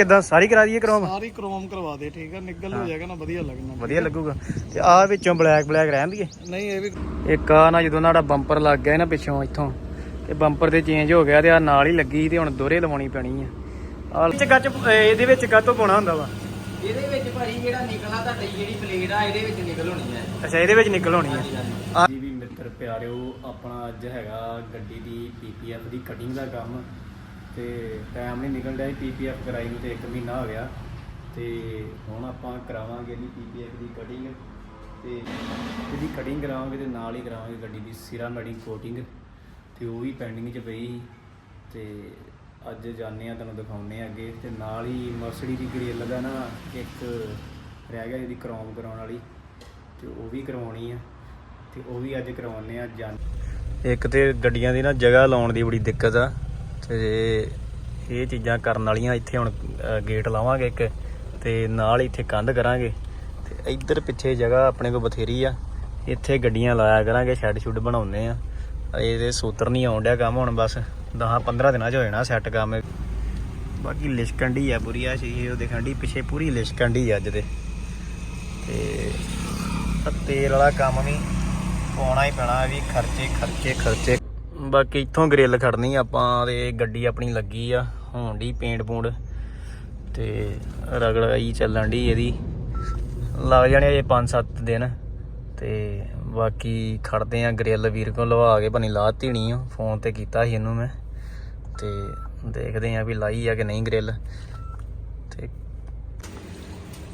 ਕਿਦਾਂ? ਸਾਰੀ ਕਰਾ ਦਈਏ ਕਰਾਉਣ ਸਾਰੀ ਕ੍ਰੋਮ ਕਰਵਾ ਦੇ ਠੀਕ ਆ? ਨਿੱਗਲ ਹੋ ਜਾਏਗਾ ਨਾ ਵਧੀਆ ਲੱਗਣਾ। ਵਧੀਆ ਲੱਗੂਗਾ। ਤੇ ਆ ਵਿੱਚੋਂ ਬਲੈਕ ਬਲੈਕ ਰਹਿਣ ਦੀਏ ਨਹੀਂ ਇਹ ਵੀ ਇੱਕ ਆ ਨਾ ਜਦੋਂ ਨਾੜਾ ਬੰਪਰ ਲੱਗ ਗਿਆ ਨਾ ਪਿੱਛੋਂ ਇੱਥੋਂ। ਤੇ ਬੰਪਰ ਤੇ ਚੇਂਜ ਹੋ ਗਿਆ ਤੇ ਆ ਨਾਲ ਹੀ ਲੱਗੀ ਤੇ ਹੁਣ ਦੋਰੇ ਲਵਾਉਣੀ ਪੈਣੀ ਆ। ਆ ਵਿੱਚ ਗੱਚ ਇਹਦੇ ਵਿੱਚ ਗੱਤੋਂ ਪਾਉਣਾ ਹੁੰਦਾ ਵਾ? ਇਹਦੇ ਵਿੱਚ ਭਾਜੀ ਜਿਹੜਾ ਨਿਕਲਾ ਤੁਹਾਡੀ ਜਿਹੜੀ ਪਲੇਟ ਆ ਇਹਦੇ ਵਿੱਚ ਨਿਕਲ ਹੋਣੀ ਹੈ ਅੱਛਾ ਇਹਦੇ ਵਿੱਚ ਨਿਕਲ ਹੋਣੀ ਆ। ਹਾਂਜੀ ਜੀ ਵੀ ਮਿੱਤਰ ਪਿਆਰਿਓ ਆਪਣਾ ਅੱਜ ਹੈਗਾ ਗੱਡੀ ਦੀ ਪੀਪੀਐਫ ਦੀ ਕਟਿੰਗ ਦਾ ਕੰਮ। ਤੇ ਟਾਈਮ ਨਹੀਂ ਨਿਕਲ ਰਿਹਾ ਪੀਪੀਐਫ ਕਰਾਈ ਨੂੰ ਤੇ 1 ਮਹੀਨਾ ਹੋ ਗਿਆ। ਤੇ ਹੁਣ ਆਪਾਂ ਕਰਾਵਾਂਗੇ ਇਹਦੀ ਪੀਪੀਐਫ ਦੀ ਕਟਿੰਗ ਤੇ ਇਹਦੀ ਕਟਿੰਗ ਕਰਾਵਾਂਗੇ ਤੇ ਨਾਲ ਹੀ ਕਰਾਵਾਂਗੇ ਗੱਡੀ ਦੀ ਸਿਰਾ ਮੈਡੀ ਕੋਟਿੰਗ ਤੇ ਉਹ ਵੀ ਪੈਂਡਿੰਗ 'ਚ ਪਈ। ਸੀ ਤੇ ਅੱਜ ਜਾਣੇ ਆ ਤੁਹਾਨੂੰ ਦਿਖਾਉਣੇ ਆ ਅੱਗੇ। ਤੇ ਨਾਲ ਹੀ ਮਰਸਡੀ ਦੀ ਗ੍ਰਿਲ ਦਾ ਨਾ ਇੱਕ ਰਹਿ ਗਿਆ ਇਹਦੀ ਕ੍ਰੋਮ ਕਰਾਉਣ ਵਾਲੀ ਤੇ ਉਹ ਵੀ ਕਰਵਾਉਣੀ ਆ। ਤੇ ਉਹ ਵੀ ਅੱਜ ਕਰਵਾਉਣੇ ਆ ਜਾਂ ਇੱਕ ਤੇ ਗੱਡੀਆਂ ਦੀ ਨਾ ਜਗ੍ਹਾ ਲਾਉਣ ਦੀ ਬੜੀ ਦਿੱਕਤ ਆ। ਤੇ ਇਹ ਚੀਜ਼ਾਂ ਕਰਨ ਵਾਲੀਆਂ ਇੱਥੇ ਹੁਣ ਗੇਟ ਲਾਵਾਂਗੇ ਇੱਕ ਤੇ ਨਾਲ ਹੀ ਇੱਥੇ ਕੰਧ ਕਰਾਂਗੇ। ਤੇ ਇੱਧਰ ਪਿੱਛੇ ਜਗ੍ਹਾ ਆਪਣੇ ਕੋਲ ਬਥੇਰੀ ਆ। ਇੱਥੇ ਗੱਡੀਆਂ ਲਾਇਆ ਕਰਾਂਗੇ, ਸ਼ੈੱਡ ਸ਼ੁੱਡ ਬਣਾਉਂਦੇ ਆ। ਇਹਦੇ ਸੂਤਰ ਨਹੀਂ ਆਉਣ ਡਿਆ ਕੰਮ ਹੁਣ ਬਸ। 10 15 ਦਿਨਾਂ ਚ ਹੋ ਜਾਣਾ ਸੈੱਟ ਕੰਮ। ਬਾਕੀ ਲਿਸ਼ਕਣ ਦੀ ਆ ਬੁਰੀ ਆ ਸੀ ਉਹ ਦੇਖਣ ਦੀ ਪਿੱਛੇ ਪੂਰੀ ਲਿਸ਼ਕਣ ਦੀ ਅੱਜ ਦੇ ਤੇ ਤੇਲ ਵਾਲਾ ਕੰਮ ਵੀ ਪਾਉਣਾ ਹੀ ਪੈਣਾ ਵੀ ਖਰਚੇ ਖਰਚੇ ਖਰਚੇ। ਬਾਕੀ ਇੱਥੋਂ ਗ੍ਰਿਲ ਖੜਨੀ ਆਪਾਂ ਤੇ ਗੱਡੀ ਆਪਣੀ ਲੱਗੀ ਆ, ਹੋਣ ਦੀ ਪੇਂਟ ਪੂੰਡ ਤੇ ਰਗੜਾਈ ਚੱਲਣ ਦੀ ਇਹਦੀ। ਲੱਗ ਜਾਣੇ ਇਹ 5-7 ਦਿਨ। ਤੇ ਬਾਕੀ ਖੜਦੇ ਆ ਗ੍ਰਿਲ ਵੀਰ ਕੋਲ, ਲਵਾ ਕੇ ਬਣੀ ਲਾਤੀ ਨਹੀਂ ਆ ਫੋਨ ਤੇ ਕੀਤਾ ਸੀ ਇਹਨੂੰ ਮੈਂ। ਤੇ ਦੇਖਦੇ ਆ ਵੀ ਲਾਈ ਆ ਕਿ ਨਹੀਂ ਗ੍ਰਿਲ ਤੇ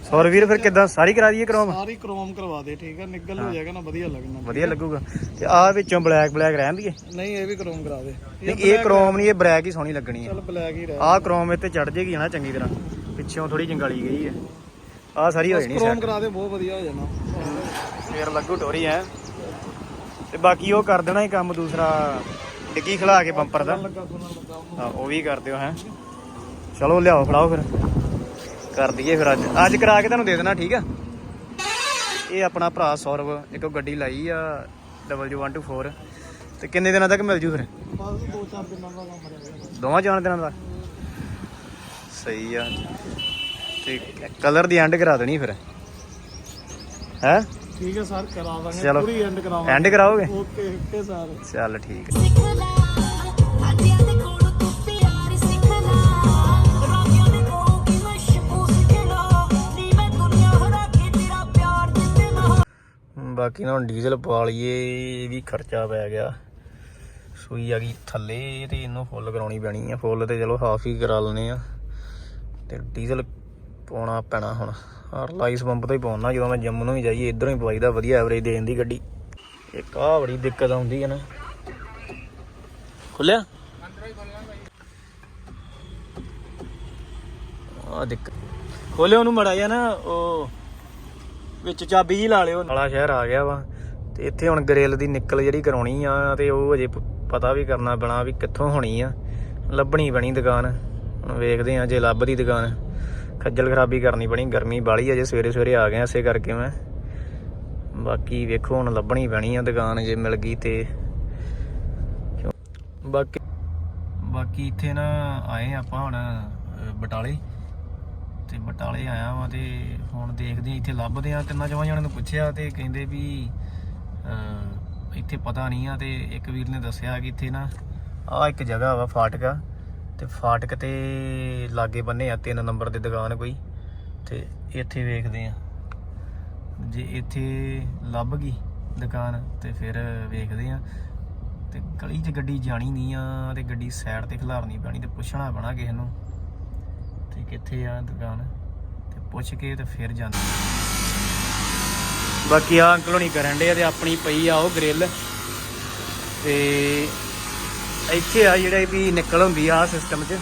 ਸੌਰ ਵੀਰ ਫਿਰ ਕਿੱਦਾਂ? ਸਾਰੀ ਕਰਾ ਦਈਏ ਕਰਾਉਣ ਸਾਰੀ ਕ੍ਰੋਮ ਕਰਵਾ ਦੇ ਠੀਕ ਆ? ਨਿੱਗਲ ਹੋ ਜਾਏਗਾ ਨਾ ਵਧੀਆ ਲੱਗਣਾ। ਵਧੀਆ ਲੱਗੂਗਾ। ਤੇ ਆ ਵਿੱਚੋਂ ਬਲੈਕ ਬਲੈਕ ਰਹਿਣ ਦੀਏ ਨਹੀਂ ਇਹ ਵੀ ਕ੍ਰੋਮ ਕਰਾ ਦੇ। ਨਹੀਂ ਇਹ ਕ੍ਰੋਮ ਨਹੀਂ ਇਹ ਬਲੈਕ ਹੀ ਸੋਹਣੀ ਲੱਗਣੀ ਹੈ ਚੱਲ ਬਲੈਕ ਹੀ ਰਹਿ ਆਹ ਕ੍ਰੋਮ ਇੱਥੇ ਚੜ ਜੇਗੀ ਨਾ ਚੰਗੀ ਤਰ੍ਹਾਂ। ਪਿੱਛੋਂ ਥੋੜੀ ਜੰਗਾਲੀ ਗਈ ਹੈ ਆਹ ਸਾਰੀ ਹੋ ਜਾਣੀ ਕ੍ਰੋਮ। ਕਰਾ ਦੇ ਬਹੁਤ ਵਧੀਆ ਹੋ ਜਾਣਾ। ਫੇਰ ਲੱਗੂ ਟੋਰੀ ਐ। ਤੇ ਬਾਕੀ ਉਹ ਕਰ ਦੇਣਾ ਹੀ ਕੰਮ ਦੂਸਰਾ ਡਿੱਗੀ ਖਲਾ ਕੇ ਬੰਪਰ ਦਾ। ਹਾਂ ਉਹ ਵੀ ਕਰ ਦਿਓ ਹੈ। ਚਲੋ ਲਿਆਓ ਫੜਾਓ ਫਿਰ। ਕਰ ਦਈਏ ਫਿਰ ਅੱਜ। ਅੱਜ ਕਰਾ ਕੇ ਤੁਹਾਨੂੰ ਦੇ ਦੇਣਾ ਠੀਕ ਆ? ਇਹ ਆਪਣਾ ਭਰਾ ਸੌਰਵ ਇੱਕ ਗੱਡੀ ਲਾਈ ਆ W124 ਤੇ ਕਿੰਨੇ ਦਿਨਾਂ ਤੱਕ ਮਿਲ ਜੂ ਫਿਰ? ਦੋਵਾਂ ਚਾਰ ਦਿਨਾਂ ਦਾ ਸਹੀ ਆ। ਤੇ ਕਲਰ ਦੀ ਐਂਡ ਕਰਾ ਦੇਣੀ ਫਿਰ। ਹੈ? ਠੀਕ ਹੈ ਸਰ ਕਰਾ ਦਾਂਗੇ। ਪੂਰੀ ਐਂਡ ਕਰਾਵਾਂਗੇ। ਐਂਡ ਕਰਾਓਗੇ? Okay okay sir. ਚੱਲ ਠੀਕ ਹੈ ਬਾਕੀ ਨਾ ਹੁਣ ਡੀਜ਼ਲ ਪਵਾ ਲਈਏ, ਇਹ ਵੀ ਖਰਚਾ ਪੈ ਗਿਆ। ਸੂਈ ਆ ਗਈ ਥੱਲੇ, ਤੇ ਇਹਨੂੰ ਫੁੱਲ ਕਰਾਉਣੀ ਪੈਣੀ ਆ। ਫੁੱਲ ਤੇ ਚਲੋ ਹਾਫ ਹੀ ਕਰਾ ਲੈਨੇ ਆ। ਤੇ ਡੀਜ਼ਲ ਪਾਉਣਾ ਪੈਣਾ ਹੁਣ। ਹਰ ਲਾਈਸ ਪੰਪ ਤੋਂ ਹੀ ਪਾਉਣਾ, ਜਦੋਂ ਮੈਂ ਜਿੰਮ ਨੂੰ ਵੀ ਜਾਈਏ, ਇਧਰੋਂ ਹੀ ਪਵਾਈਦਾ, ਵਧੀਆ ਐਵਰੇਜ ਦੇਣ ਦੀ ਗੱਡੀ। ਇੱਕ ਆ ਬੜੀ ਦਿੱਕਤ ਆਉਂਦੀ ਹੈ ਨਾ। ਖੁੱਲਿਆ? ਆ ਦਿੱਕਤ। ਖੋਲਿਓ ਉਹਨੂੰ ਮੜਾ ਜਾ ਨਾ, ਉਹ ਵਿੱਚ ਚਾਬੀ ਜੀ ਲਾ ਲਿਓ। ਨਾਲਾ ਸ਼ਹਿਰ ਆ ਗਿਆ ਵਾ। ਤੇ ਇੱਥੇ ਹੁਣ ਗ੍ਰਿਲ ਦੀ ਨਿਕਲ ਜਿਹੜੀ ਕਰਾਉਣੀ ਆ ਤੇ ਉਹ ਅਜੇ ਪਤਾ ਵੀ ਕਰਨਾ ਪੈਣਾ ਵੀ ਕਿੱਥੋਂ ਹੋਣੀ ਆ। ਲੱਭਣੀ ਬਣੀ ਦੁਕਾਨ। ਹੁਣ ਵੇਖਦੇ ਆ ਜੇ ਲੱਭਦੀ ਦੁਕਾਨ। ਖੱਜਲ ਖਰਾਬੀ ਕਰਨੀ ਬਣੀ ਗਰਮੀ ਬਾਲੀ ਅਜੇ ਸਵੇਰੇ ਸਵੇਰੇ ਆ ਗਏ ਇਸੇ ਕਰਕੇ ਮੈਂ। ਬਾਕੀ ਵੇਖੋ ਹੁਣ ਲੱਭਣੀ ਪੈਣੀ ਆ ਦੁਕਾਨ ਜੇ ਮਿਲ ਗਈ ਤੇ। ਬਾਕੀ ਬਾਕੀ ਇੱਥੇ ਨਾ ਆਏ ਆਪਾਂ ਹੁਣ ਬਟਾਲੇ। ਤੇ ਬਟਾਲੇ ਆਇਆ ਵਾਂ ਤੇ ਹੁਣ ਦੇਖਦੇ ਹਾਂ, ਇੱਥੇ ਲੱਭਦੇ ਆ ਤਿੰਨਾਂ ਚਵਾਂ ਜਣਿਆਂ ਨੂੰ ਪੁੱਛਿਆ ਤੇ ਕਹਿੰਦੇ ਵੀ ਇੱਥੇ ਪਤਾ ਨਹੀਂ ਆ ਤੇ ਇੱਕ ਵੀਰ ਨੇ ਦੱਸਿਆ ਕਿ ਇੱਥੇ ਨਾ ਆ ਇੱਕ ਜਗ੍ਹਾ ਵਾ ਫਾਟਕ ਆ ਤੇ ਫਾਟਕ ਤੇ ਲਾਗੇ ਬੰਨੇ ਆ ਤਿੰਨ ਨੰਬਰ ਦੀ ਦੁਕਾਨ ਕੋਈ ਤੇ ਇੱਥੇ ਵੇਖਦੇ ਆ ਜੇ ਇੱਥੇ ਲੱਭ ਗਈ ਦੁਕਾਨ ਤੇ ਫਿਰ ਵੇਖਦੇ ਆ ਤੇ ਗਲੀ 'ਚ ਗੱਡੀ ਜਾਣੀ ਨਹੀਂ ਆ ਤੇ ਗੱਡੀ ਸਾਈਡ ਤੇ ਖਿਲਾਰਨੀ ਪੈਣੀ ਤੇ ਪੁੱਛਣਾ ਪੈਣਾ ਕਿਸੇ ਨੂੰ। ਕਿੱਥੇ ਆ ਦੁਕਾਨ? ਤੇ ਪੁੱਛ ਕੇ ਤੇ ਫਿਰ ਜਾਂਦੇ। ਬਾਕੀ ਆ ਅੰਕਲ ਹੋਣੀ ਕਰਨ ਦੇ ਆ ਤੇ ਆਪਣੀ ਪਈ ਆ ਉਹ ਗ੍ਰਿਲ ਤੇ ਇੱਥੇ ਆ ਜਿਹੜਾ ਵੀ ਨਿਕਲ ਹੁੰਦੀ ਆ ਸਿਸਟਮ 'ਚ।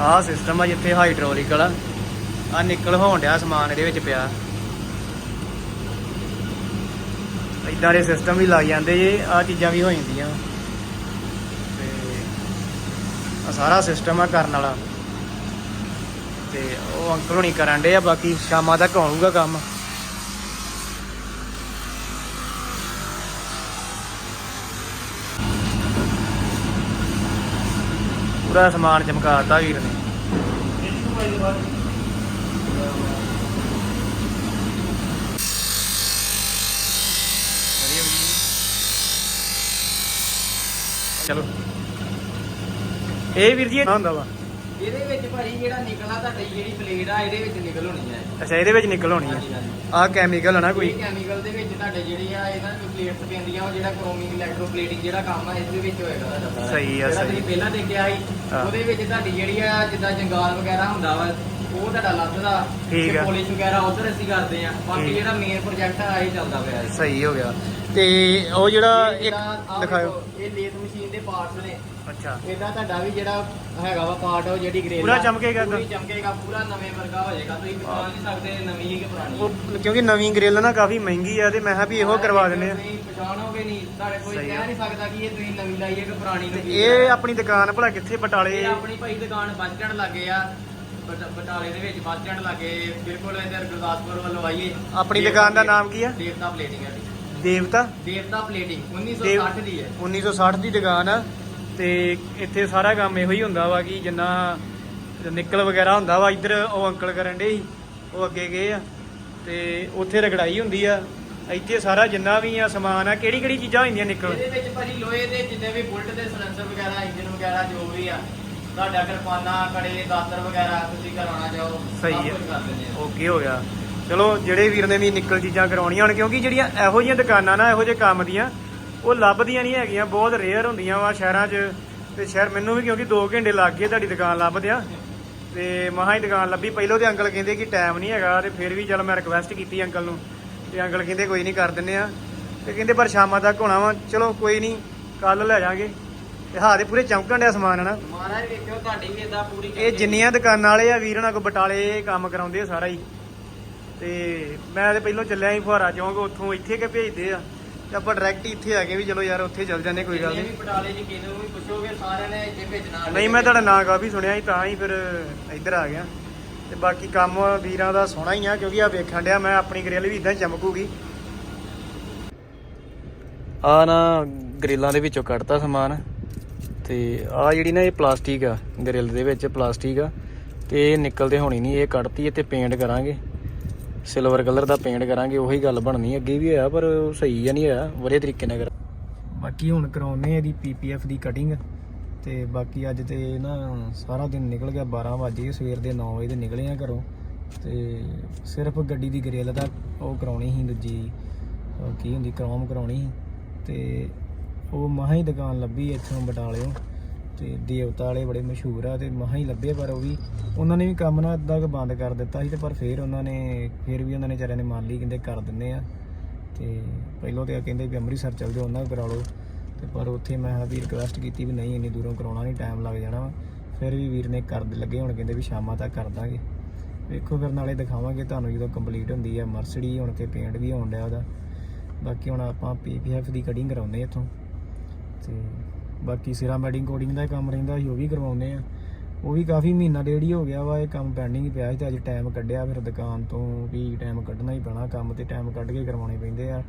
ਆਹ ਸਿਸਟਮ ਆ ਜਿੱਥੇ ਹਾਈਡ੍ਰੋਲਿਕ ਵਾਲਾ ਆ ਨਿਕਲ ਹੋਣ ਡਿਆ ਸਮਾਨ ਇਹਦੇ ਵਿੱਚ ਪਿਆ। ਇਦਾਂ ਦੇ ਸਿਸਟਮ ਵੀ ਲੱਗ ਜਾਂਦੇ ਜੇ ਆ ਚੀਜ਼ਾਂ ਵੀ ਹੋ ਜਾਂਦੀਆਂ। ਆ, ਸਾਰਾ ਸਿਸਟਮ ਆ ਕਰਨ ਵਾਲਾ। ਤੇ ਉਹ ਅੰਕਲ ਹੁਣੀ ਕਰਨ ਡੇ ਆ, ਬਾਕੀ ਸ਼ਾਮਾਂ ਤੱਕ ਆਉਣਗਾ ਕੰਮ। ਪੂਰਾ ਸਮਾਨ ਚਮਕਾਤਾ ਵੀਰ ਨੇ। ਚਲੋ। ਇਹ ਵੀਰ ਜੀ ਇਹ ਹੁੰਦਾ ਵਾ ਇਹਦੇ ਵਿੱਚ ਭਾਜੀ ਜਿਹੜਾ ਨਿਕਲ ਆ ਤੁਹਾਡੀ ਜਿਹੜੀ ਪਲੇਟ ਆ ਇਹਦੇ ਵਿੱਚ ਨਿਕਲ ਹੋਣੀ ਹੈ ਅੱਛਾ ਇਹਦੇ ਵਿੱਚ ਨਿਕਲ ਹੋਣੀ ਹਾਂਜੀ ਆ ਹਾਂਜੀ ਕੈਮੀਕਲ ਹੈ ਨਾ ਕੋਈ? ਇਹ ਕੈਮੀਕਲ ਦੇ ਵਿੱਚ ਤੁਹਾਡੇ ਜਿਹੜੀ ਆ ਇਹਨਾਂ ਦੀ ਪਲੇਟਸ ਪੈਂਦੀਆਂ ਉਹ ਜਿਹੜਾ ਕ੍ਰੋਮਿੰਗ ਇਲੈਕਟ੍ਰੋਪਲੇਟਿੰਗ ਜਿਹੜਾ ਕੰਮ ਆ ਇਸ ਦੇ ਵਿੱਚ ਹੋਏਗਾ ਤੁਹਾਡਾ। ਸਾਰਾ। ਸਹੀ ਆ, ਜਿਹੜਾ ਸਹੀ। ਤੁਸੀਂ ਪਹਿਲਾਂ ਦੇਖਿਆ ਸੀ ਹਾਂ। ਉਹਦੇ ਵਿੱਚ ਤੁਹਾਡੀ ਜਿਹੜੀ ਆ ਜਿੱਦਾਂ ਜੰਗਾਲ ਵਗੈਰਾ ਹੁੰਦਾ ਵਾ ਉਹ ਤੁਹਾਡਾ ਲੱਭਦਾ ਠੀਕ ਆ। ਪੋਲਿਸ਼ ਵਗੈਰਾ ਉਧਰ ਅਸੀਂ ਕਰਦੇ ਆ। ਬਾਕੀ ਠੀਕ। ਜਿਹੜਾ ਮੇਨ ਪ੍ਰੋਜੈਕਟ ਆ ਇਹ ਚੱਲਦਾ ਪਿਆ ਸਹੀ ਹੋ ਗਿਆ। ਤੇ ਉਹ ਜਿਹੜਾ ਇੱਕ ਦਿਖਾਓ ਇਹ ਲੇਥ ਮਸ਼ੀਨ ਦੇ ਪਾਰਟਸ ਨੇ। ਅੱਛਾ। ਇਹਦਾ ਤੁਹਾਡਾ ਵੀ ਜਿਹੜਾ ਹੈਗਾ ਵਾ ਪਾਰਟ ਉਹ ਜਿਹੜੀ ਗ੍ਰੇਲ। ਪੂਰਾ ਚਮਕੇਗਾ? ਪੂਰੀ ਚਮਕੇਗਾ ਪੂਰਾ ਨਵੇਂ ਵਰਗਾ ਹੋ ਜਾਏਗਾ। ਤੁਸੀਂ ਪਛਾਣ ਨਹੀਂ ਸਕਦੇ ਨਵੀਂ ਹੈ ਕਿ ਪੁਰਾਣੀ। ਉਹ ਕਿਉਂਕਿ ਨਵੀਂ ਗ੍ਰਿਲ ਨਾ ਕਾਫੀ ਮਹਿੰਗੀ ਆ ਤੇ ਮੈਂ ਕਿਹਾ ਵੀ ਇਹੋ ਕਰਵਾ ਦਿੰਦੇ ਆ। ਤੁਸੀਂ ਪਛਾਣੋਗੇ ਨਹੀਂ ਤੁਹਾਡੇ ਕੋਈ ਸਹੀ ਆ। ਕਹਿ ਨਹੀਂ ਸਕਦਾ ਕਿ ਇਹ ਤੁਸੀਂ ਨਵੀਂ ਲਾਈ ਹੈ ਕਿ ਪੁਰਾਣੀ ਤੇ ਇਹ ਆਪਣੀ ਦੁਕਾਨ ਭਲਾ ਕਿੱਥੇ ਬਟਾਲੇ? ਇਹ ਆਪਣੀ ਭਾਈ ਦੁਕਾਨ ਬੱਸ ਸਟੈਂਡ ਲੱਗੇ ਆ। ਬਟ- ਬਟਾਲੇ ਦੇ ਵਿੱਚ ਬੱਸ ਸਟੈਂਡ ਲੱਗੇ। ਬਿਲਕੁਲ ਇਧਰ ਗੁਰਦਾਸਪੁਰ ਵੱਲੋਂ ਆਈਏ। ਆਪਣੀ ਦੁਕਾਨ ਦਾ ਨਾਮ ਕੀ ਆ? ਦੇਵਤਾ ਪਲੇਟਿੰਗ ਹੈ ਜੀ। ਦੇਵਤਾ? ਦੇਵਤਾ ਪਲੇਟਿੰਗ ਦੇਵ- 1960 ਦੀ ਹੈ। 1960 ਦੀ ਦੁਕਾਨ ਆ। ਤੇ ਇੱਥੇ ਸਾਰਾ ਕੰਮ ਇਹੋ ਹੀ ਹੁੰਦਾ ਵਾ ਕਿ ਜਿੰਨਾ ਨਿਕਲ ਵਗੈਰਾ ਹੁੰਦਾ ਵਾ ਇੱਧਰ ਉਹ ਅੰਕਲ ਕਰਨ ਦੇ ਸੀ ਉਹ ਅੱਗੇ ਗਏ ਆ। ਤੇ ਉੱਥੇ ਰਗੜਾਈ ਹੁੰਦੀ ਆ। ਇੱਥੇ ਸਾਰਾ ਜਿੰਨਾ ਵੀ ਆ ਸਮਾਨ ਆ ਕਿਹੜੀ ਕਿਹੜੀ ਚੀਜ਼ਾਂ ਹੁੰਦੀਆਂ ਨਿਕਲ? ਇਹਦੇ ਵਿੱਚ ਭਾਜੀ ਲੋਹੇ ਦੇ ਜਿੰਨੇ ਵੀ ਬੁਲਟ ਦੇ ਸਲੈਂਸਰ ਵਗੈਰਾ ਇੰਜਨ ਵਗੈਰਾ ਜੋ ਵੀ ਆ ਤੁਹਾਡਾ ਕਿਰਪਾਨਾ ਕੜੇ ਦਾਤਰ ਵਗੈਰਾ ਤੁਸੀਂ ਕਰਾਉਣਾ ਚਾਹੋ ਸਹੀ ਆ। ਓਕੇ ਹੋ ਗਿਆ। ਚਲੋ ਜਿਹੜੇ ਵੀਰ ਨੇ ਵੀ ਨਿਕਲ ਚੀਜ਼ਾਂ ਕਰਾਉਣੀਆਂ ਹੁਣ ਕਿਉਂਕਿ ਜਿਹੜੀਆਂ ਇਹੋ ਜਿਹੀਆਂ ਦੁਕਾਨਾਂ ਨਾ ਇਹੋ ਜਿਹੇ ਕੰਮ ਦੀਆਂ ਉਹ ਲੱਭਦੀਆਂ ਨਹੀਂ ਹੈਗੀਆਂ ਬਹੁਤ ਰੇਅਰ ਹੁੰਦੀਆਂ ਵਾ ਸ਼ਹਿਰਾਂ 'ਚ। ਤੇ ਸ਼ਹਿਰ ਮੈਨੂੰ ਵੀ ਕਿਉਂਕਿ 2 ਘੰਟੇ ਲੱਗ ਗਏ ਤੁਹਾਡੀ ਦੁਕਾਨ ਲੱਭਦਿਆਂ। ਤੇ ਮਹਾ ਹੀ ਦੁਕਾਨ ਲੱਭੀ। ਪਹਿਲੋਂ ਤੇ ਅੰਕਲ ਕਹਿੰਦੇ ਕਿ ਟਾਈਮ ਨਹੀਂ ਹੈਗਾ ਤੇ ਫਿਰ ਵੀ ਚਲ ਮੈਂ ਰਿਕਵੈਸਟ ਕੀਤੀ ਅੰਕਲ ਨੂੰ। ਤੇ ਅੰਕਲ ਕਹਿੰਦੇ ਕੋਈ ਨਹੀਂ ਕਰ ਦਿੰਨੇ ਆ ਤੇ ਕਹਿੰਦੇ ਪਰ ਸ਼ਾਮਾਂ ਤੱਕ ਹੋਣਾ ਵਾ। ਚਲੋ ਕੋਈ ਨਹੀਂ ਕੱਲ ਲੈ ਜਾਾਂਗੇ ਤੇ ਹਾਂ ਦੇ ਪੂਰੇ ਚਮਕਣ ਡਿਆ ਸਮਾਨ ਨਾ ਮਹਾਰਾਜ ਵੇਖਿਓ ਤੁਹਾਡੀ ਵੀ ਇਦਾਂ ਪੂਰੀ ਇਹ ਜਿੰਨੀਆਂ ਦੁਕਾਨਾਂ ਵਾਲੇ ਆ ਵੀਰ ਉਹਨਾਂ ਕੋ ਬਟਾਲੇ ਕੰਮ ਕਰਾਉਂਦੇ ਆ ਸਾਰਾ ਹੀ। ਤੇ ਮੈਂ ਤੇ ਪਹਿਲਾਂ ਚੱਲਿਆ ਸੀ ਫੁਹਾਰਾ ਚੌਂਕ ਉੱਥੋਂ ਇੱਥੇ ਕਿ ਭੇਜਦੇ ਆ। ਤੇ ਆਪਾਂ ਡਾਇਰੈਕਟ ਇੱਥੇ ਆ ਗਏ ਵੀ ਚਲੋ ਯਾਰ ਉੱਥੇ ਚੱਲ ਜਾਂਦੇ ਕੋਈ ਗੱਲ ਨਹੀਂ। ਵੀ ਪਟਾਲੇ ਜੀ ਕਿਹਨੂੰ ਵੀ ਪੁੱਛੋਗੇ ਸਾਰਿਆਂ ਨੇ ਇੱਥੇ ਭੇਜਣਾ ਨਹੀਂ ਮੈਂ ਤੁਹਾਡਾ ਨਾਂ ਕਾਫੀ ਸੁਣਿਆ ਸੀ ਤਾਂ ਹੀ ਫਿਰ ਇੱਧਰ ਆ ਗਿਆ। ਤੇ ਬਾਕੀ ਕੰਮ ਵੀਰਾਂ ਦਾ ਸੋਹਣਾ ਹੀ ਆ ਕਿਉਂਕਿ ਆ ਵੇਖਣ ਡਿਆ ਮੈਂ ਆਪਣੀ ਗ੍ਰਿਲ ਵੀ ਇਦਾਂ ਹੀ ਚਮਕੂਗੀ। ਆ ਨਾ ਗ੍ਰਿਲਾਂ ਦੇ ਵਿੱਚੋਂ ਕੱਢਤਾ ਸਮਾਨ ਤੇ ਆ ਜਿਹੜੀ ਨਾ ਇਹ ਪਲਾਸਟਿਕ ਆ ਗ੍ਰਿਲ ਦੇ ਵਿੱਚ ਪਲਾਸਟਿਕ ਆ ਤੇ ਇਹ ਨਿਕਲਦੇ ਹੋਣੀ ਨਹੀਂ ਇਹ ਕੱਢਤੀ ਤੇ ਪੇਂਟ ਕਰਾਂਗੇ। ਸਿਲਵਰ ਕਲਰ ਦਾ ਪੇਂਟ ਕਰਾਂਗੇ, ਉਹੀ ਗੱਲ ਬਣਨੀ, ਅੱਗੇ ਵੀ ਹੋਇਆ, ਪਰ ਉਹ ਸਹੀ ਜਾਂ ਨਹੀਂ ਹੋਇਆ, ਵਧੀਆ ਤਰੀਕੇ ਨਾਲ ਕਰ ਬਾਕੀ ਹੁਣ ਕਰਾਉਨੇ ਆ ਇਹਦੀ ਪੀਪੀਐਫ ਦੀ ਕਟਿੰਗ ਤੇ ਬਾਕੀ ਅੱਜ ਤੇ ਨਾ ਸਾਰਾ ਦਿਨ ਨਿਕਲ ਗਿਆ 12 ਵਜੇ ਸਵੇਰ ਦੇ 9 ਵਜੇ ਦੇ ਨਿਕਲੇ ਆ ਘਰੋਂ, ਤੇ ਸਿਰਫ ਗੱਡੀ ਦੀ ਗਰੇਲ ਦਾ ਉਹ ਕਰਾਉਣੀ ਸੀ ਦੂਜੀ ਕੀ ਹੁੰਦੀ, ਕ੍ਰੋਮ ਕਰਾਉਣੀ ਸੀ, ਤੇ ਉਹ ਮਹਾ ਹੀ ਦੁਕਾਨ ਲੱਭੀ ਇੱਥੋਂ ਬਟਾਲਿਓ। ਤੇ ਦੇਵਤਾ ਵਾਲੇ ਬੜੇ ਮਸ਼ਹੂਰ ਆ ਤੇ ਮਹਾ ਹੀ ਲੱਭੇ, ਪਰ ਉਹ ਵੀ ਉਹਨਾਂ ਨੇ ਵੀ ਕੰਮ ਨਾ ਅੱਧਾ ਕੁ ਬੰਦ ਕਰ ਦਿੱਤਾ ਸੀ ਤੇ ਪਰ ਫਿਰ ਉਹਨਾਂ ਨੇ, ਫਿਰ ਵੀ ਉਹਨਾਂ ਨੇ ਵਿਚਾਰਿਆਂ ਨੇ ਮੰਨ ਲਈ, ਕਹਿੰਦੇ ਕਰ ਦਿੰਦੇ ਆ। ਤੇ ਪਹਿਲਾਂ ਤੇ ਇਹ ਕਹਿੰਦੇ ਵੀ ਅੰਮ੍ਰਿਤਸਰ ਚੱਲ ਜਾਓ, ਉਹਨਾਂ ਕੋਲ ਕਰਾ ਲਓ। ਤੇ ਪਰ ਉੱਥੇ ਮੈਂ ਵੀ ਰਿਕੁਐਸਟ ਕੀਤੀ ਵੀ ਨਹੀਂ, ਇੰਨੀ ਦੂਰੋਂ ਕਰਾਉਣਾ ਨਹੀਂ ਟਾਈਮ ਲੱਗ ਜਾਣਾ ਵਾ। ਫਿਰ ਵੀ ਵੀਰ ਨੇ ਕਰ ਲੱਗੇ, ਹੁਣ ਕਹਿੰਦੇ ਵੀ ਸ਼ਾਮਾਂ ਤੱਕ ਕਰ ਦਾਂਗੇ। ਵੇਖੋ ਫਿਰ ਨਾਲੇ ਦਿਖਾਵਾਂਗੇ, ਤੁਹਾਨੂੰ ਜਦੋਂ ਕੰਪਲੀਟ ਹੁੰਦੀ ਹੈ ਮਰਸਡੀ ਹੁਣ ਤੇ ਪੇਂਟ ਵੀ ਹੋਣ ਡਿਆ ਉਹਦਾ। ਬਾਕੀ ਹੁਣ ਆਪਾਂ ਪੀਪੀਐਫ ਦੀ ਕਟਿੰਗ ਕਰਾਉਂਦੇ ਇੱਥੋਂ। ਤੇ ਬਾਕੀ ਸਿਰਾ ਮੈਡਿੰਗ ਕੋਡਿੰਗ ਦਾ ਕੰਮ ਰਹਿੰਦਾ ਸੀ, ਉਹ ਵੀ ਕਰਵਾਉਂਦੇ ਆ। ਉਹ ਵੀ ਕਾਫੀ ਮਹੀਨਾ ਡੇਢ ਹੀ ਹੋ ਗਿਆ ਵਾ, ਇਹ ਕੰਮ ਪੈਂਡਿੰਗ ਹੀ ਪਿਆ ਸੀ ਤੇ ਅੱਜ ਟਾਈਮ ਕੱਢਿਆ ਫਿਰ ਦੁਕਾਨ ਤੋਂ ਵੀ ਟਾਈਮ ਕੱਢਣਾ ਹੀ ਪੈਣਾ, ਕੰਮ ਤੇ ਟਾਈਮ ਕੱਢ ਕੇ ਕਰਵਾਉਣੇ ਪੈਂਦੇ ਆ।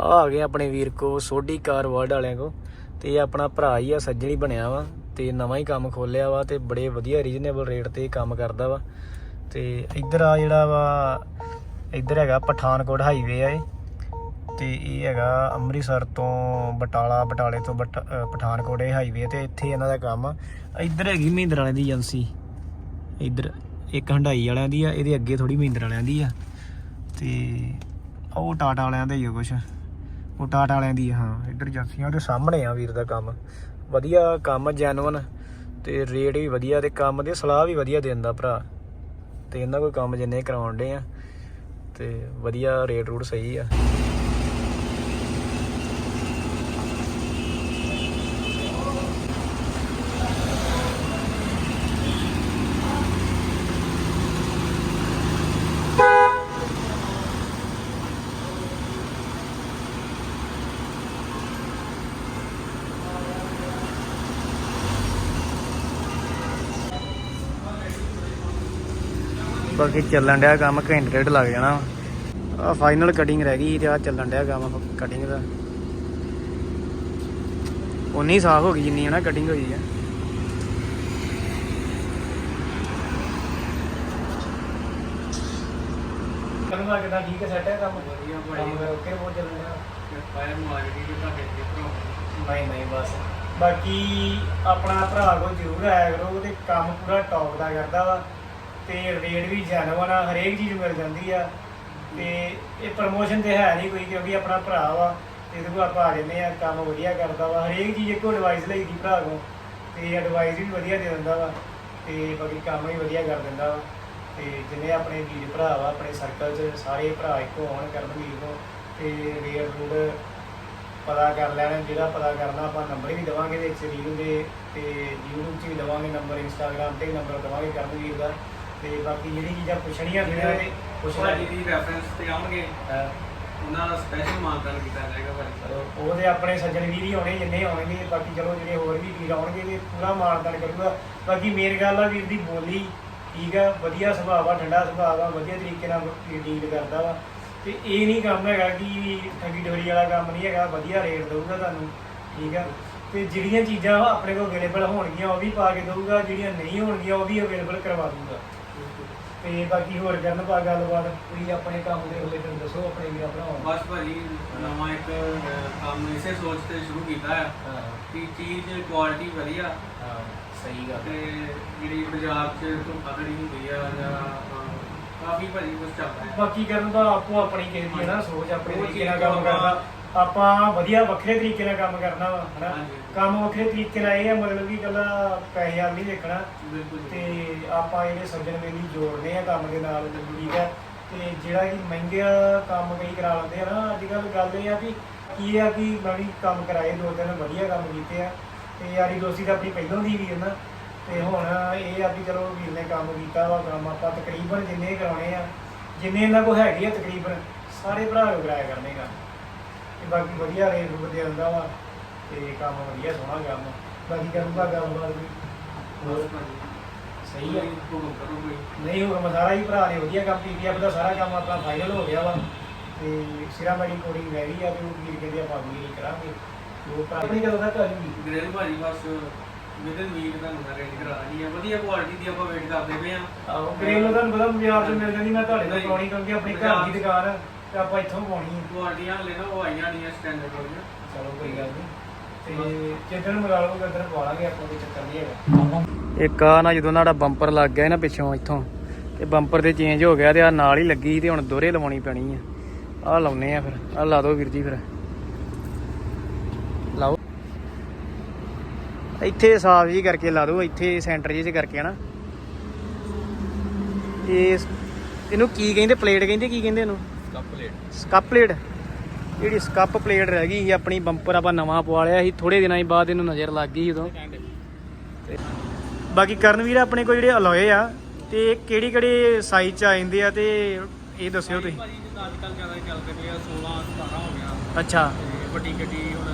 ਆ ਗਏ ਆਪਣੇ ਵੀਰ ਕੋ, ਸੋਢੀ ਕਾਰ ਵਰਡ ਵਾਲਿਆਂ ਕੋ, ਤੇ ਇਹ ਆਪਣਾ ਭਰਾ ਹੀ ਆ, ਸੱਜਣ ਹੀ ਬਣਿਆ ਵਾ, ਤੇ ਨਵਾਂ ਹੀ ਕੰਮ ਖੋਲਿਆ ਵਾ ਤੇ ਬੜੇ ਵਧੀਆ ਰੀਜ਼ਨੇਬਲ ਰੇਟ ਤੇ ਕੰਮ ਕਰਦਾ ਵਾ। ਤੇ ਇੱਧਰ ਆ ਜਿਹੜਾ ਵਾ, ਇੱਧਰ ਹੈਗਾ ਪਠਾਨਕੋਟ ਹਾਈਵੇ ਆ ਇਹ। ਤੇ ਇਹ ਹੈਗਾ ਅੰਮ੍ਰਿਤਸਰ ਤੋਂ ਬਟਾਲਾ ਬਟਾਲੇ ਤੋਂ ਬਟ- ਪਠਾਨਕੋਟ ਇਹ ਹਾਈਵੇ ਤੇ ਇੱਥੇ ਇਹਨਾਂ ਦਾ ਕੰਮ ਇੱਧਰ ਹੈਗੀ ਮਹਿੰਦਰ ਵਾਲਿਆਂ ਦੀ ਏਜੰਸੀ। ਇੱਧਰ ਇੱਕ ਹੰਡਾਈ ਵਾਲਿਆਂ ਦੀ ਆ ਇਹਦੇ ਅੱਗੇ ਥੋੜੀ ਮਹਿੰਦਰ ਵਾਲਿਆਂ ਦੀ ਆ। ਤੇ ਉਹ ਟਾਟਾ ਵਾਲਿਆਂ ਦਾ ਹੀ ਆ ਕੁਛ। ਉਹ ਟਾਟਾ ਵਾਲਿਆਂ ਦੀ ਆ, ਹਾਂ ਇੱਧਰ ਏਜੰਸੀਆਂ ਉਹਦੇ ਸਾਹਮਣੇ ਆ ਵੀਰ ਦਾ ਕੰਮ। ਵਧੀਆ ਕੰਮ ਜੈਨੂਨ ਤੇ ਰੇਟ ਵੀ ਵਧੀਆ ਤੇ ਕੰਮ ਦੀ ਸਲਾਹ ਵੀ ਵਧੀਆ ਦਿੰਦਾ ਭਰਾ। ਤੇ ਇਹਨਾਂ ਕੋਈ ਕੰਮ ਜਿੰਨੇ ਕਰਾਉਣ ਦੇ ਆ ਤੇ ਵਧੀਆ ਰੇਟ ਰੂਟ ਸਹੀ ਆ। ਬਾਕੀ ਚੱਲਣ ਡਿਆ ਕੰਮ ਘੰਟੇ ਡੇਢ ਲੱਗ ਜਾਣਾ। ਆ ਫਾਈਨਲ ਕਟਿੰਗ ਰਹਿ ਗਈ ਤੇ ਆ ਚੱਲਣ ਡਿਆ ਕੰਮ ਕਟਿੰਗ ਦਾ। ਉਨੀ ਸਾਫ਼ ਹੋ ਗਈ ਜਿੰਨੀ ਹੈ ਨਾ ਕਟਿੰਗ ਹੋਈ ਹੈ ਕਰਨਾ ਕਿਦਾਂ ਠੀਕ ਹੈ ਸੈਟ ਹੈ ਕੰਮ ਵਧੀਆ ਫਿਰ ਓਕੇ ਬਹੁਤ ਚੱਲ ਰਿਹਾ ਫਾਇਰ ਮਾਰਕੀਟ ਦੀ ਤੁਹਾਡੇ ਤੇ ਭਰਾ ਨਹੀਂ ਨਹੀਂ ਬਸ। ਬਾਕੀ ਆਪਣਾ ਭਰਾ ਕੋ ਜ਼ਰੂਰ ਆਇਆ ਕਰੋ ਉਹਦੇ ਕੰਮ ਪੂਰਾ ਟੌਪ ਦਾ ਕਰਦਾ ਵਾ। ਤੇ ਰੇਟ ਵੀ ਜੈਨੂਅਨ ਆ, ਹਰੇਕ ਚੀਜ਼ ਮਿਲ ਜਾਂਦੀ ਆ। ਤੇ ਇਹ ਪ੍ਰਮੋਸ਼ਨ ਤੇ ਹੈ ਨਹੀਂ ਕੋਈ, ਕਿਉਂਕਿ ਆਪਣਾ ਭਰਾ ਵਾ, ਤੇ ਇਹਦੇ ਕੋਲ ਆਪਾਂ ਆ ਜੰਨੇ ਆ, ਕੰਮ ਵਧੀਆ ਕਰਦਾ ਵਾ। ਹਰੇਕ ਚੀਜ਼ ਇੱਕੋ ਐਡਵਾਈਸ ਲਈ ਦੀ ਭਰਾ ਕੋ ਤੇ ਐਡਵਾਈਸ ਵੀ ਵਧੀਆ ਦੇ ਦਿੰਦਾ ਵਾ, ਤੇ ਬਾਕੀ ਕੰਮ ਵੀ ਵਧੀਆ ਕਰ ਦਿੰਦਾ ਵਾ। ਤੇ ਜਿੰਨੇ ਆਪਣੇ ਵੀਰ ਭਰਾ ਵਾ, ਆਪਣੇ ਸਰਕਲ 'ਚ ਸਾਰੇ ਭਰਾ ਇੱਕੋ ਆਉਣ ਕਰਨ ਵੀਰ ਕੋ ਤੇ ਰੇਟ ਰੂਟ ਪਤਾ ਕਰ ਲੈਣਾ, ਜਿਹੜਾ ਪਤਾ ਕਰਨਾ ਆਪਾਂ ਨੰਬਰ ਵੀ ਦਵਾਂਗੇ ਵਿੱਚ ਰੀਲ ਦੇ, ਤੇ YouTube 'ਚ ਵੀ ਦਵਾਂਗੇ ਨੰਬਰ Instagram ਤੇ ਨੰਬਰ ਦਵਾਂਗੇ ਕਰਨਵੀਰ ਦਾ। ਤੇ ਬਾਕੀ ਜਿਹੜੀ ਚੀਜ਼ਾਂ ਪੁੱਛਣੀਆਂ ਫਿਰ ਪੁੱਛ ਭਾਜੀ ਦੀ ਰੈਫਰੈਂਸ ਤੇ ਆਉਣਗੇ। ਉਹਨਾਂ ਦਾ ਸਪੈਸ਼ਲ ਮਾਨਦਾਨ ਕੀਤਾ ਜਾਏਗਾ ਭਾਜੀ। ਉਹਦੇ ਆਪਣੇ ਸੱਜਣ ਵੀਰ ਹੀ ਹੋਣੇ ਜਿੰਨੇ ਹੋਣਗੇ ਬਾਕੀ ਚਲੋ ਜਿਹੜੇ ਹੋਰ ਵੀ ਵੀਰ ਆਉਣਗੇ ਤੇ ਪੂਰਾ ਮਾਰਦਾਨ ਕਰੂਗਾ। ਬਾਕੀ ਮੇਨ ਗੱਲ ਆ ਵੀਰ ਦੀ ਬੋਲੀ ਠੀਕ ਆ ਵਧੀਆ ਸੁਭਾਅ ਆ ਠੰਡਾ ਸੁਭਾਅ ਆ ਵਧੀਆ ਤਰੀਕੇ ਨਾਲ ਡੀਲ ਕਰਦਾ ਵਾ। ਤੇ ਇਹ ਨਹੀਂ ਕੰਮ ਹੈਗਾ ਕਿ ਠੱਗੀ ਡੋਰੀ ਵਾਲਾ ਕੰਮ ਨਹੀਂ ਹੈਗਾ ਵਧੀਆ ਰੇਟ ਦਊਗਾ ਤੁਹਾਨੂੰ ਠੀਕ ਆ। ਤੇ ਜਿਹੜੀਆਂ ਚੀਜ਼ਾਂ ਆਪਣੇ ਕੋਲ ਅਵੇਲੇਬਲ ਹੋਣਗੀਆਂ ਉਹ ਵੀ ਪਾ ਕੇ ਦਊਗਾ ਜਿਹੜੀਆਂ ਨਹੀਂ ਹੋਣਗੀਆਂ ਉਹ ਵੀ ਅਵੇਲੇਬਲ ਕਰਵਾ ਦਊਗਾ। ਤੇ ਬਾਕੀ ਹੋਰ ਕਰਨ ਪਾ ਗੱਲਬਾਤ ਕੋਈ ਆਪਣੇ ਕੰਮ ਦੇ ਰਿਲੇਟਡ ਦੱਸੋ ਆਪਣੇ ਵੀਰਾਂ ਭਰਾਵਾਂ। ਬਸ ਭਾਜੀ ਨਵਾਂ ਇੱਕ ਅਹ, ਕੰਮ ਇਸੇ ਸੋਚ ਤੇ ਸ਼ੁਰੂ ਕੀਤਾ ਹੈ ਹਾਂ। ਕਿ ਚੀਜ਼ ਕੁਆਲਿਟੀ ਵਧੀਆ। ਹਾਂ ਸਹੀ ਗੱਲ ਤੇ ਜਿਹੜੀ ਬਾਜ਼ਾਰ 'ਚ ਧੋਖਾਧੜੀ ਹੁੰਦੀ ਆ ਜਾਂ ਅਹ, ਕਾਫੀ ਭਾਜੀ ਕੁਝ ਚੱਲਦਾ ਹੈ। ਬਾਕੀ ਕਰਨ ਦਾ ਆਪੋ ਆਪਣੀ ਕਿਸੇ ਦੀ ਹੈ ਨਾ ਸੋਚ ਆਪਣੇ ਉਹ ਚੀਜ਼ ਕੰਮ ਕਰਦਾ। ਆਪਾਂ ਵਧੀਆ ਵੱਖਰੇ ਤਰੀਕੇ ਨਾਲ ਕੰਮ ਕਰਨਾ ਵਾ ਹਨਾ? ਹਾਂਜੀ। ਕੰਮ ਵੱਖਰੇ ਤਰੀਕੇ ਨਾਲ ਇਹ ਆ ਮਤਲਬ ਕਿ ਇਕੱਲਾ ਪੈਸੇ ਵਾਲ ਨਹੀਂ ਦੇਖਣਾ। ਬਿਲਕੁਲ ਜੀ। ਤੇ ਆਪਾਂ ਇਹਦੇ ਸੱਜਣ ਮੇਲੀ ਜੋੜਨੇ ਆ ਕੰਮ ਦੇ ਨਾਲ ਠੀਕ ਹੈ ਤੇ ਜਿਹੜਾ ਕਿ ਮਹਿੰਗਾ ਕੰਮ ਕਈ ਕਰਾ ਲੈਂਦੇ ਆ ਨਾ ਅੱਜ ਕੱਲ ਗੱਲ ਇਹ ਆ ਵੀ ਕੀ ਆ ਕਿ ਮੈਂ ਵੀ ਕੰਮ ਕਰਾਏ ਦੋ ਤਿੰਨ ਵਧੀਆ ਕੰਮ ਕੀਤੇ ਆ। ਤੇ ਯਾਰੀ ਦੋਸਤੀ ਤਾਂ ਆਪਣੀ ਪਹਿਲੋਂ ਦੀ ਵੀ ਹੈ ਨਾ। ਤੇ ਹੁਣ ਇਹ ਆ ਵੀ ਚਲੋ ਵੀਰ ਨੇ ਕੰਮ ਕੀਤਾ ਵਾ ਕੰਮ ਆਪਾਂ ਤਕਰੀਬਨ ਜਿੰਨੇ ਕਰਾਉਣੇ ਆ ਜਿੰਨੇ ਇਹਨਾਂ ਕੋਲ ਹੈਗੇ ਆ ਤਕਰੀਬਨ ਸਾਰੇ ਭਰਾ ਨੂੰ ਕਰਾਇਆ ਕਰਨੇ ਕੰਮ ਤੇ ਬਾਕੀ ਵਧੀਆ ਰੇਟ ਰੂਟ ਦੇ ਦਿੰਦਾ ਵਾ ਤੇ ਕੰਮ ਵਧੀਆ ਸੋਹਣਾ ਕੰਮ ਬਾਕੀ ਕਰੂਗਾ ਗੱਲਬਾਤ ਵੀ। ਹੋਰ ਸਹੀ ਹੈ ਹੁਕਮ ਕਰੋ ਕੋਈ? ਨਹੀਂ ਹੁਕਮ ਸਾਰਾ ਹੀ ਭਰਾ ਨੇ ਵਧੀਆ ਕੰਮ ਪੀਪੀਐਫ ਦਾ ਸਾਰਾ ਕੰਮ ਆਪਣਾ ਫਾਈਨਲ ਹੋ ਗਿਆ ਵਾ। ਤੇ ਸਿਰਾ ਮੇਰੀ ਕੋਡਿੰਗ ਰਹਿ ਗਈ ਆ ਤੇ ਉਹ ਵੀਰ ਕਹਿੰਦੇ ਆਪਾਂ ਅਗਲੀ ਕਰਾਂਗੇ। ਉਹ ਭਰਾ ਆਪਣੀ ਕਦੋਂ ਤੱਕ ਆ ਜੂਗੀ ਭਾਜੀ ਬਸ ਵਿਦਨ ਵੀਕ ਤੁਹਾਨੂੰ ਮੈਂ ਰੈਡੀ ਕਰਾ ਰਹੀ ਆ। ਵਧੀਆ ਕੁਆਲਿਟੀ ਦੀ ਆਪਾਂ ਵੇਟ ਕਰਦੇ ਪਏ ਆ। ਆਹੋ ਗ੍ਰੇਨ ਨੂੰ ਤੁਹਾਨੂੰ ਪਤਾ ਬਾਜ਼ਾਰ 'ਚ ਮਿਲ ਜਾਂਦੀ ਮੈਂ ਤੁਹਾਡੇ ਤੋਂ ਪਾਉਣੀ ਕਿਉਂਕਿ ਆਪਣੀ ਘਰ ਦੀ ਦੁਕਾਨ। ਆ, ਤੇ ਆਪਾਂ ਇੱਥੋਂ ਪਾਉਣੀ ਹੈ ਕੁਆਲਿਟੀਆਂ ਹਲੇ ਨਾ ਉਹ ਆਈਆਂ ਨਹੀਂ ਸਟੈਂਡਰਡ ਵਾਲੀਆਂ ਚਲੋ ਕੋਈ ਗੱਲ ਨਹੀਂ ਤੇ ਜਿੱਦਣ ਮੰਗਾ ਲਓਗੇ ਉਦੋਂ ਪਵਾ ਲਾਂਗੇ ਆਪਾਂ ਕੋਈ ਚੱਕਰ ਨਹੀਂ ਹੈਗਾ। ਇੱਕ ਆ ਨਾ ਜਦੋਂ ਨਾੜਾ ਬੰਪਰ ਲੱਗ ਗਿਆ ਨਾ ਪਿੱਛੋਂ ਇੱਥੋਂ ਤੇ ਬੰਪਰ ਤੇ ਚੇਂਜ ਹੋ ਗਿਆ ਤੇ ਆ ਨਾਲ ਹੀ ਲੱਗੀ ਤੇ ਹੁਣ ਦੋਰੇ ਲਵਾਉਣੀ ਪੈਣੀ ਆ। ਆ ਲਾਉਨੇ ਆ ਫਿਰ ਆ ਲਾ ਦਿਓ ਵੀਰ ਜੀ ਫਿਰ। ਲਾਓ। ਇੱਥੇ ਸਾਫ਼ ਜੀ ਕਰਕੇ ਲਾ ਦਿਓ ਇੱਥੇ ਸੈਂਟਰ ਜਿਹੇ 'ਚ ਕਰਕੇ ਹਨਾ। ਇਹ ਇਹਨੂੰ ਕੀ ਕਹਿੰਦੇ ਪਲੇਟ ਕਹਿੰਦੇ ਕੀ ਕਹਿੰਦੇ ਇਹਨੂੰ? ਪਲੇਟ ਸਕੱਪ ਪਲੇਟ ਜਿਹੜੀ ਸਕੱਪ ਪਲੇਟ ਰਹਿ ਗਈ ਸੀ ਆਪਣੀ ਬੰਪਰ ਆਪਾਂ ਨਵਾਂ ਪਵਾ ਲਿਆ ਸੀ ਥੋੜੇ ਦਿਨਾਂ ਹੀ ਬਾਅਦ ਇਹਨੂੰ ਨਜ਼ਰ ਲੱਗ ਗਈ ਉਦੋਂ। ਬਾਕੀ ਕਰਨਵੀਰ ਆਪਣੇ ਕੋਲ ਜਿਹੜੇ ਅਲੋਏ ਆ ਤੇ ਕਿਹੜੀ ਕਿਹੜੇ ਸਾਈਜ਼ ਚ ਆ ਜਾਂਦੇ ਆ ਤੇ ਇਹ ਦੱਸਿਓ ਤੁਸੀਂ। ਭਾਜੀ ਜਿੱਦਾਂ ਅੱਜ ਕੱਲ੍ਹ ਜ਼ਿਆਦਾ ਚੱਲਦੇ ਪਏ ਆ 16 17 ਹੋ ਗਿਆ। ਅੱਛਾ। ਤੇ ਵੱਡੀ ਗੱਡੀ ਹੁਣ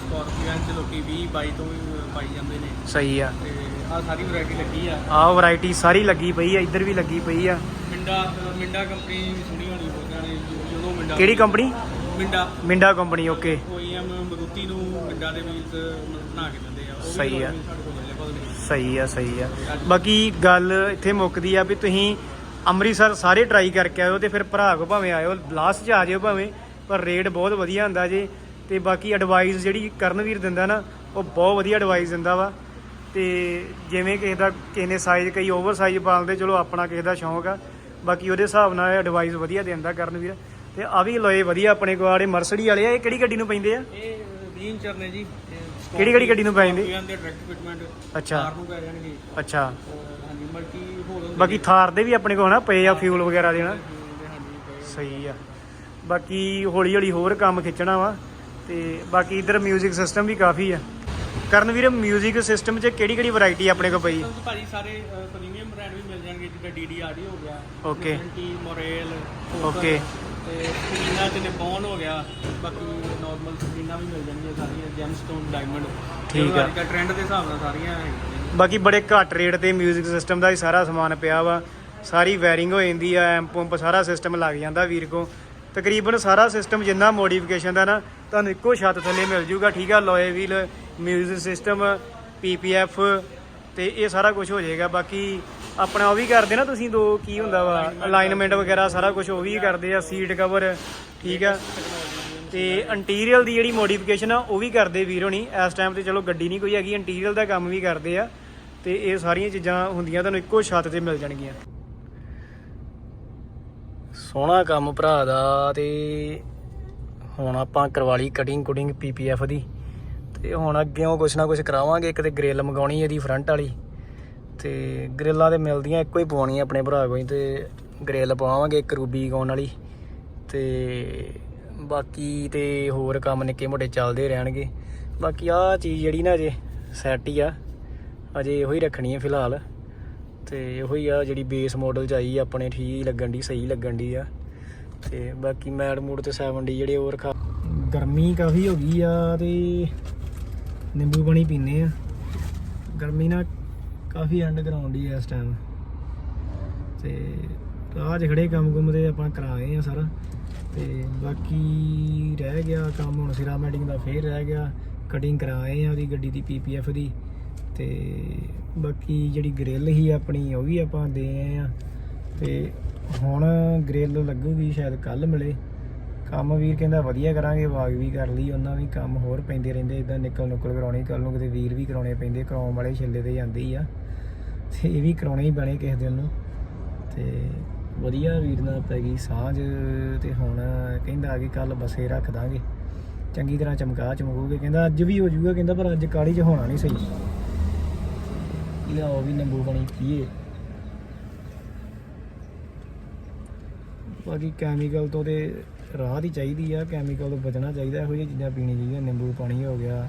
ਸਕਾਰਪੀਓ ਚ ਲੋਕੀ 20 22 ਤੋਂ ਵੀ ਪਾਈ ਜਾਂਦੇ ਨੇ। ਸਹੀ ਆ। ਤੇ ਆ ਸਾਰੀ ਵੈਰਾਈਟੀ ਲੱਗੀ ਆ। ਆਹ ਵੈਰਾਈਟੀ ਸਾਰੀ ਲੱਗੀ ਪਈ ਆ ਇੱਧਰ ਵੀ ਲੱਗੀ ਪਈ ਆ। ਮਿੰਡਾ ਮਿੰਡਾ ਕੰਪਨੀ ਵੀ ਸੁਣੀ ਹੋਣੀ ਬਹੁਤਿਆਂ ਨੇ ਜਦੋਂ ਮਿੰਡਾ ਕਿਹੜੀ company Minda. Minda company okay OEM Maruti ਨੂੰ ਮਿੰਡਾ ਦੇ ਵੀਲਸ ਬਣਾ ਕੇ ਦਿੰਦੇ ਆ। ਉਹ ਵੀ ਸਹੀ ਆ। ਸਾਡੇ ਕੋਲ available ਨੇ ਸਹੀ ਆ ਸਹੀ ਆ। ਬਾਕੀ ਗੱਲ ਇੱਥੇ ਮੁੱਕਦੀ ਆ ਵੀ ਤੁਸੀਂ ਅੰਮ੍ਰਿਤਸਰ ਸਾਰੇ ਟਰਾਈ ਕਰਕੇ ਆਇਓ ਤੇ ਫਿਰ ਭਰਾ ਕੋ ਭਾਵੇਂ ਆਇਓ ਲਾਸਟ 'ਚ ਆ ਜਿਓ ਭਾਵੇਂ ਪਰ ਰੇਟ ਬਹੁਤ ਵਧੀਆ ਹੁੰਦਾ ਜੇ। ਤੇ ਬਾਕੀ ਐਡਵਾਈਸ ਜਿਹੜੀ ਕਰਨਵੀਰ ਦਿੰਦਾ ਨਾ ਉਹ ਬਹੁਤ ਵਧੀਆ ਐਡਵਾਈਸ ਦਿੰਦਾ ਵਾ। ਤੇ ਜਿਵੇਂ ਕਿਸੇ ਦਾ ਕਿਸੇ ਨੇ ਸਾਈਜ਼ ਕਈ ਓਵਰ ਸਾਈਜ਼ ਪਾਲਦੇ ਚਲੋ ਆਪਣਾ ਕਿਸੇ ਦਾ ਸ਼ੌਂਕ ਆ। ਬਾਕੀ ਉਹਦੇ ਹਿਸਾਬ ਨਾਲ ਐਡਵਾਈਸ ਵਧੀਆ ਦਿੰਦਾ ਕਰਨਵੀਰ। ਤੇ ਆ ਵੀ ਲੋਏ ਵਧੀਆ ਆਪਣੇ ਕੋਲ ਆੜੇ ਮਰਸਡੀ ਵਾਲੇ ਆ ਇਹ ਕਿਹੜੀ ਗੱਡੀ ਨੂੰ ਪੈਂਦੇ ਆ ਇਹ 20 ਇੰਚਰ ਨੇ ਜੀ ਕਿਹੜੀ ਕਿਹੜੀ ਗੱਡੀ ਨੂੰ ਪੈ ਜਾਂਦੇ? ਦੇ ਡਾਇਰੈਕਟ ਫਿਟਮੈਂਟ ਅੱਛਾ। ਕਾਰ ਨੂੰ ਪੈ ਜਾਣਗੇ ਅੱਛਾ ਅਹ ਹਾਂਜੀ ਮਲਟੀ ਹੋਰ ਹੁੰਦੇ ਬਾਕੀ ਥਾਰ ਦੇ ਵੀ ਆਪਣੇ ਕੋਲ ਹਨਾ ਪਏ ਆ ਫਿਊਲ ਵਗੈਰਾ ਦੇ ਹਨਾ ਨੇ, ਹਾਂਜੀ ਪਏ। ਸਹੀ ਆ ਬਾਕੀ ਹੌਲੀ ਹੌਲੀ ਹੋਰ ਕੰਮ ਖਿੱਚਣਾ ਵਾ ਤੇ ਬਾਕੀ ਇਧਰ 뮤직 ਸਿਸਟਮ ਵੀ ਕਾਫੀ ਆ ਕਰਨ ਵੀਰ 뮤직 ਸਿਸਟਮ 'ਚ ਕਿਹੜੀ ਕਿਹੜੀ ਵੈਰਾਈਟੀ ਆਪਣੇ ਕੋਲ ਪਈ ਤਾਂ ਭਾਜੀ ਸਾਰੇ ਪ੍ਰੀਮੀਅਮ ਬ੍ਰਾਂਡ ਵੀ ਮਿਲ ਜਾਣਗੇ ਜਿੱਦਾਂ ਡੀਡੀ ਆਡੀ ਹੋ ਗਿਆ Okay. T morel Okay. ਤੇ ਸਕਰੀਨਾਂ ਤੇ ਨਿਪੌਨ ਹੋ ਗਿਆ ਬਾਕੀ ਨਾਰਮਲ ਸਕਰੀਨਾਂ ਵੀ ਮਿਲ ਜਾਣਗੀਆਂ ਸਾਰੀਆਂ ਜੈਮਸਟੋਨ ਡਾਇਮੰਡ ਠੀਕ ਆ। ਅੱਜ ਕੱਲ੍ਹ ਟ੍ਰੈਂਡ ਦੇ ਹਿਸਾਬ ਨਾਲ ਸਾਰੀਆਂ ਹੈਗੀਆਂ ਨੇ। ਬਾਕੀ ਬੜੇ ਘੱਟ ਰੇਟ ਤੇ 뮤직 ਸਿਸਟਮ ਦਾ ਹੀ ਸਾਰਾ ਸਮਾਨ ਪਿਆ ਵਾ ਸਾਰੀ ਵਾਇਰਿੰਗ ਹੋ ਜਾਂਦੀ ਆ ਐਂਪ ਪੰਪ ਸਾਰਾ ਸਿਸਟਮ ਲੱਗ ਜਾਂਦਾ ਵੀਰ ਕੋ ਤਕਰੀਬਨ ਸਾਰਾ ਸਿਸਟਮ ਜਿੰਨਾ ਮੋਡੀਫਿਕੇਸ਼ਨ ਦਾ ਨਾ ਤੁਹਾਨੂੰ ਇੱਕੋ ਛੱਤ ਥੱਲੇ ਮਿਲ ਜੂਗਾ ਠੀਕ ਆ ਲੋਏ ਵੀਲ ਮਿਊਜ਼ਿਕ ਸਿਸਟਮ ਪੀਪੀਐਫ ਤੇ ਇਹ ਸਾਰਾ ਕੁਝ ਹੋ ਜਾਏਗਾ। ਬਾਕੀ ਆਪਣਾ ਉਹ ਵੀ ਕਰਦੇ ਨਾ ਤੁਸੀਂ ਦੋ, ਕੀ ਹੁੰਦਾ ਵਾ? ਅਲਾਈਨਮੈਂਟ ਵਗੈਰਾ ਸਾਰਾ ਕੁਝ ਉਹ ਵੀ ਕਰਦੇ ਆ ਸੀਟ ਕਵਰ ਠੀਕ ਆ? ਤੇ ਇੰਟੀਰੀਅਰ ਦੀ ਜਿਹੜੀ ਮੋਡੀਫਿਕੇਸ਼ਨ ਆ, ਉਹ ਵੀ ਕਰਦੇ ਵੀਰ ਹੋਣੀ। ਇਸ ਟਾਈਮ ਤੇ ਚਲੋ ਗੱਡੀ ਨਹੀਂ ਕੋਈ ਹੈਗੀ ਇੰਟੀਰੀਅਰ ਦਾ ਕੰਮ ਵੀ ਕਰਦੇ ਆ। ਤੇ ਇਹ ਸਾਰੀਆਂ ਚੀਜ਼ਾਂ ਹੁੰਦੀਆਂ, ਤੁਹਾਨੂੰ ਇੱਕੋ ਛੱਤ ਤੇ ਮਿਲ ਜਾਣਗੀਆਂ। ਸੋਹਣਾ ਕੰਮ ਭਰਾ ਦਾ ਤੇ ਹੁਣ ਆਪਾਂ ਕਰਵਾ ਲਈ ਕਟਿੰਗ ਕੁਟਿੰਗ ਪੀਪੀਐਫ ਦੀ। ਤੇ ਹੁਣ ਅੱਗੇ ਉਹ ਕੁਛ ਨਾ ਕੁਛ ਕਰਾਵਾਂਗੇ, ਇੱਕ ਤੇ ਗ੍ਰਿਲ ਮੰਗਾਉਣੀ ਇਹਦੀ ਫਰੰਟ ਵਾਲੀ, ਤੇ ਗ੍ਰਿਲਾਂ ਤੇ ਮਿਲਦੀਆਂ, ਇੱਕੋ ਹੀ ਪਵਾਉਣੀ ਆਪਣੇ ਭਰਾ ਕੋਲ ਤੇ ਗ੍ਰਿਲ ਪਵਾਵਾਂਗੇ ਇੱਕ ਰੂਬੀ ਗਾਉਣ ਵਾਲੀ, ਤੇ ਬਾਕੀ ਤੇ ਹੋਰ ਕੰਮ ਨਿੱਕੇ ਮੋਟੇ ਚੱਲਦੇ ਰਹਿਣਗੇ। ਬਾਕੀ ਆਹ ਚੀਜ਼ ਜਿਹੜੀ ਨਾ ਅਜੇ ਸੈਟ ਹੀ ਆ, ਅਜੇ ਇਹੋ ਹੀ ਰੱਖਣੀ ਹੈ ਫਿਲਹਾਲ, ਤੇ ਹੀ ਆ ਜਿਹੜੀ ਬੇਸ ਮਾਡਲ ਚ ਆਈ ਆਪਣੇ ਠੀਕ ਲੱਗਣ ਦੀ ਸਹੀ ਲੱਗਣ ਦੀ ਆ, ਤੇ ਬਾਕੀ ਮੈਡ ਮੂਡ ਤੇ 70 ਜਿਹੜੇ ਹੋਰ ਖਾ ਗਰਮੀ ਕਾਫੀ ਹੋ ਗਈ ਆ ਤੇ ਨਿੰਬੂ ਪਾਣੀ ਪੀਨੇ ਆ। ਗਰਮੀ ਨਾਲ ਕਾਫੀ ਐਂਡ ਗਰਾਉਂਡ ਹੀ ਆ ਇਸ ਟਾਈਮ ਤੇ ਰਾਹ 'ਚ ਖੜੇ ਕੰਮ ਕੁੰਮ ਤੇ ਆਪਾਂ ਕਰਾਏ ਆ ਸਾਰਾ। ਤੇ ਬਾਕੀ ਰਹਿ ਗਿਆ ਕੰਮ ਹੁਣ ਸਿਰਾ ਮੈਟਿੰਗ ਦਾ ਫੇਰ ਰਹਿ ਗਿਆ। ਕਟਿੰਗ ਕਰਾਏ ਆ ਉਹਦੀ, ਗੱਡੀ ਦੀ ਪੀਪੀਐਫ ਦੀ। ਤੇ ਬਾਕੀ ਜਿਹੜੀ ਗ੍ਰਿਲ ਹੀ ਆਪਣੀ, ਉਹ ਵੀ ਆਪਾਂ ਦੇ ਆਏ ਆ। ਤੇ ਹੁਣ ਗ੍ਰਿਲ ਲੱਗੂਗੀ ਸ਼ਾਇਦ ਕੱਲ ਮਿਲੇ। ਕੰਮ ਵੀਰ ਕਹਿੰਦਾ ਵਧੀਆ ਕਰਾਂਗੇ ਵਾਗ ਵੀ ਕਰ ਲਈ, ਉਹਨਾਂ ਵੀ ਕੰਮ ਹੋਰ ਪੈਂਦੇ ਰਹਿੰਦੇ ਇਦਾਂ ਨਿਕਲ ਨੁਕਲ ਕਰਾਉਣੀ ਕੱਲ ਨੂੰ ਕਿਤੇ ਵੀਰ ਵੀ ਕਰਾਉਣੇ ਪੈਂਦੇ, ਕਰਾਉਣ ਵਾਲੇ ਛਿੱਲੇ ਤੇ ਜਾਂਦੇ ਹੀ ਆ। ਤੇ ਇਹ ਵੀ ਕਰਾਉਣੇ ਹੀ ਬਣੇ ਕਿਸੇ ਦਿਨ ਨੂੰ। ਤੇ ਵਧੀਆ ਵੀਰ ਨਾਲ ਪੈ ਗਈ ਸਾਂਝ, ਤੇ ਹੁਣ ਕਹਿੰਦਾ ਕਿ ਕੱਲ ਬਸੇ ਰੱਖ ਦਾਂਗੇ। ਚੰਗੀ ਤਰ੍ਹਾਂ ਚਮਕਾ ਚਮਕੂਗੇ, ਕਹਿੰਦਾ ਅੱਜ ਵੀ ਹੋ ਜਾਊਗਾ, ਕਹਿੰਦਾ ਪਰ ਅੱਜ ਕਾਲੀ ਚ ਹੋਣਾ ਨਹੀਂ ਸਹੀ। ਲਿਆਓ ਵੀ ਨਿੰਬੂ ਪਾਣੀ ਪੀਏ। ਬਾਕੀ ਕੈਮੀਕਲ ਤੋਂ ਤੇ ਰਾਹ ਦੀ ਚਾਹੀਦੀ ਆ ਕੈਮੀਕਲ ਤੋਂ ਬਚਣਾ ਚਾਹੀਦਾ, ਇਹੋ ਜਿਹੀਆਂ ਚੀਜ਼ਾਂ ਪੀਣੀ ਚਾਹੀਦੀਆਂ, ਨਿੰਬੂ ਪਾਣੀ ਹੋ ਗਿਆ।